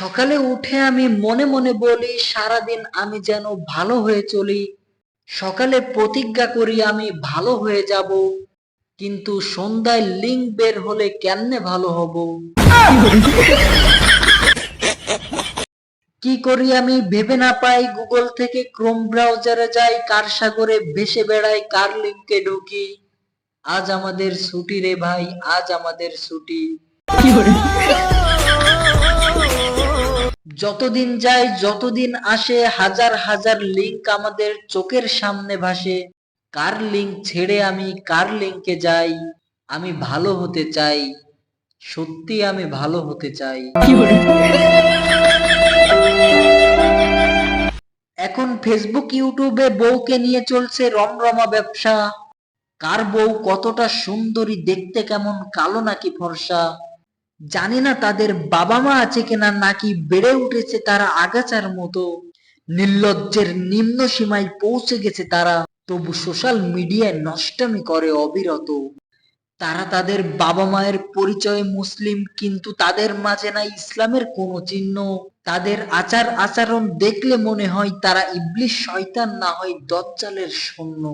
সকালে উঠে আমি মনে মনে বলি, সারাদিন আমি যেন ভালো হয়ে চলি। সকালে প্রতিজ্ঞা করি আমি ভালো হয়ে যাব, কিন্তু সন্ধ্যায় লিঙ্ক বের হলে কেমনে ভালো হব? কি করি আমি ভেবে না পাই, গুগল থেকে ক্রোম ব্রাউজারে যাই, কার সাগরে ভেসে বেড়াই, কার লিঙ্কে ঢুকি। আজ আমাদের ছুটি রে ভাই, আজ আমাদের ছুটি। যতদিন যায় যতদিন আসে হাজার হাজার লিংক আমাদের চোখের সামনে ভাসে। কার লিংক ছেড়ে আমি কার লিংকে যাই আমি ভালো হতে চাই সত্যি আমি ভালো হতে চাই। এখন ফেসবুক ইউটিউবে বউকে নিয়ে চলছে রমরমা ব্যবসা। কার বউ কতটা সুন্দরী দেখতে কেমন কালো নাকি ফর্সা? জানি না তাদের বাবা মা আছে কিনা, নাকি বেড়ে উঠেছে তারা আগাছার মতো। নির্লজ্জের নিম্ন সীমায় পৌঁছে গেছে তারা। তবু সোশ্যাল মিডিয়ায় নষ্টামি করে অবিরত। তারা তাদের বাবা মায়ের পরিচয় মুসলিম, কিন্তু তাদের মাঝে না ইসলামের কোনো চিহ্ন। তাদের আচার আচরণ দেখলে মনে হয় তারা ইবলিশ শয়তান না হয় দজ্জালের সৈন্য।